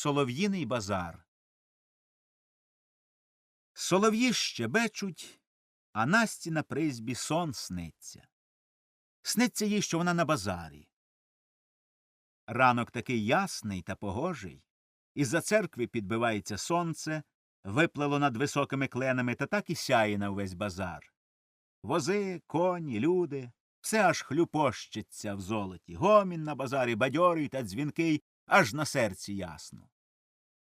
Солов'їний базар. Солов'ї щебечуть, а Насті на призбі сон сниться. Сниться їй, що вона на базарі. Ранок такий ясний та погожий. Із-за церкви підбивається сонце, виплило над високими кленами та так і сяє на увесь базар. Вози, коні, люди, все аж хлюпощиться в золоті. Гомін на базарі бадьорий та дзвінкий, аж на серці ясно.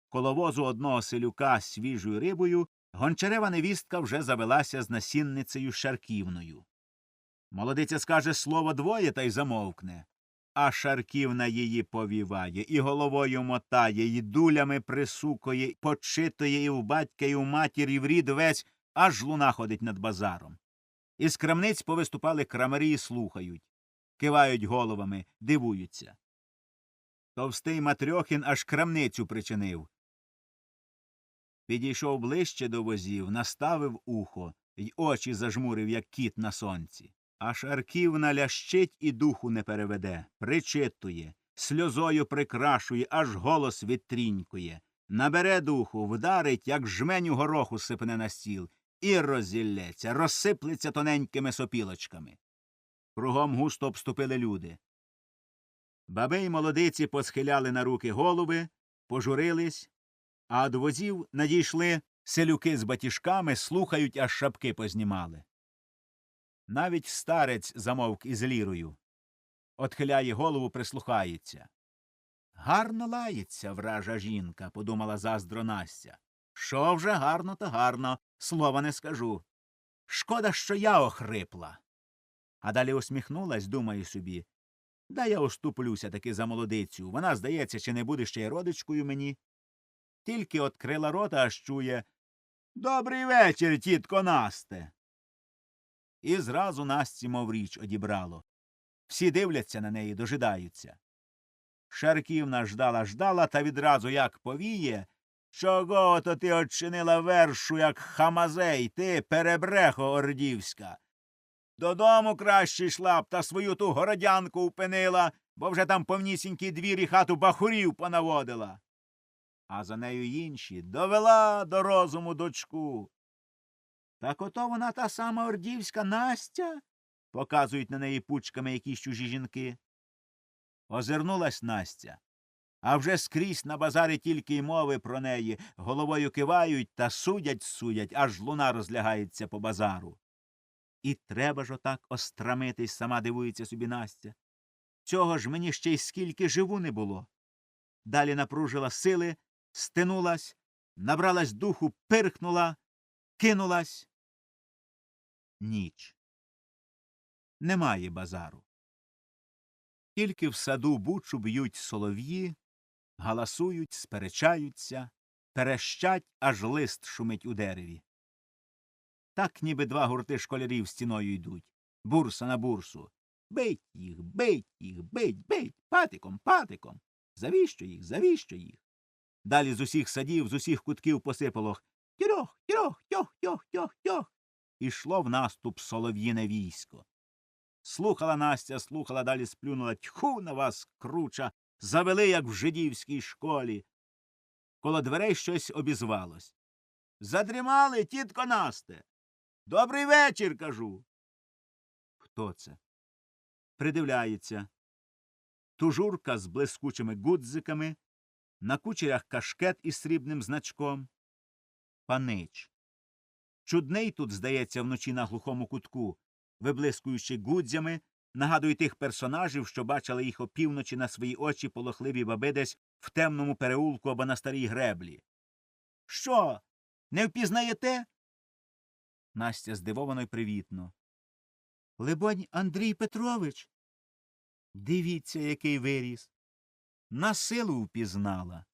Коло возу одного селюка свіжою рибою гончарева невістка вже завелася з насінницею Шарківною. Молодиця скаже слово двоє та й замовкне. А Шарківна її повіває, і головою мотає, і дулями присукує, почитує і в батька, і в матір, і в рід весь, аж луна ходить над базаром. Із крамниць повиступали крамарі і слухають, кивають головами, дивуються. Товстий Матрьохін аж крамницю причинив. Підійшов ближче до возів, наставив ухо й очі зажмурив, як кіт на сонці. Аж арківна лящить і духу не переведе, причитує, сльозою прикрашує, аж голос відтрінькує. Набере духу, вдарить, як жменю гороху сипне на стіл, і розіллється, розсиплеться тоненькими сопілочками. Кругом густо обступили люди. Баби й молодиці посхиляли на руки голови, пожурились, а до возів надійшли селюки з батіжками, слухають, аж шапки познімали. Навіть старець замовк із лірою. Отхиляє голову, прислухається. Гарно лається вража жінка, подумала заздро Настя. Що вже гарно, то гарно, слова не скажу. Шкода, що я охрипла. А далі усміхнулась, думає собі. Да я оступлюся таки за молодицю. Вона, здається, чи не буде ще й родичкою мені. Тільки открила рота, аж чує Добрий вечір, тітко Насте. І зразу Насті, мов річ, одібрало. Всі дивляться на неї, дожидаються. Шарківна ждала ждала, та відразу як повіє. Чого то ти очинила вершу, як хамазей, ти, перебрехо ордівська. Додому краще йшла б та свою ту городянку впинила, бо вже там повнісінький двір і хату бахурів понаводила. А за нею інші довела до розуму дочку. Так ото вона та сама ордівська Настя, показують на неї пучками якісь чужі жінки. Озирнулась Настя. А вже скрізь на базарі тільки й мови про неї, головою кивають та судять судять, аж луна розлягається по базару. І треба ж отак острамитись, сама дивується собі Настя. Цього ж мені ще й скільки живу не було. Далі напружила сили, стинулась, набралась духу, пирхнула, кинулась. Ніч. Немає базару. Тільки в саду бучу б'ють солов'ї, галасують, сперечаються, перещать, аж лист шумить у дереві. Так ніби два гурти школярів стіною йдуть. Бурса на бурсу. Бить їх, бить їх, бить, бить, патиком, патиком. Завіщо їх, завіщо їх? Далі з усіх садів, з усіх кутків посипало тьох, тьох, тьох, тьох, тьох, тьох. Ішло в наступ солов'їне військо. Слухала Настя, слухала, далі сплюнула тьху на вас, круча, завели, як в жидівській школі. Коло дверей щось обізвалось. Задрімали, тітко Насте. Добрий вечір, кажу. Хто це? Придивляється. Тужурка з блискучими гудзиками, на кучерях кашкет із срібним значком. Панич. Чудний тут, здається, вночі на глухому кутку, виблискуючи гудзями, нагадує тих персонажів, що бачили їх опівночі на свої очі полохливі баби десь в темному переулку або на старій греблі. Що? Не впізнаєте? Настя здивовано й привітно. Либонь, Андрій Петрович. Дивіться, який виріс. На силу впізнала.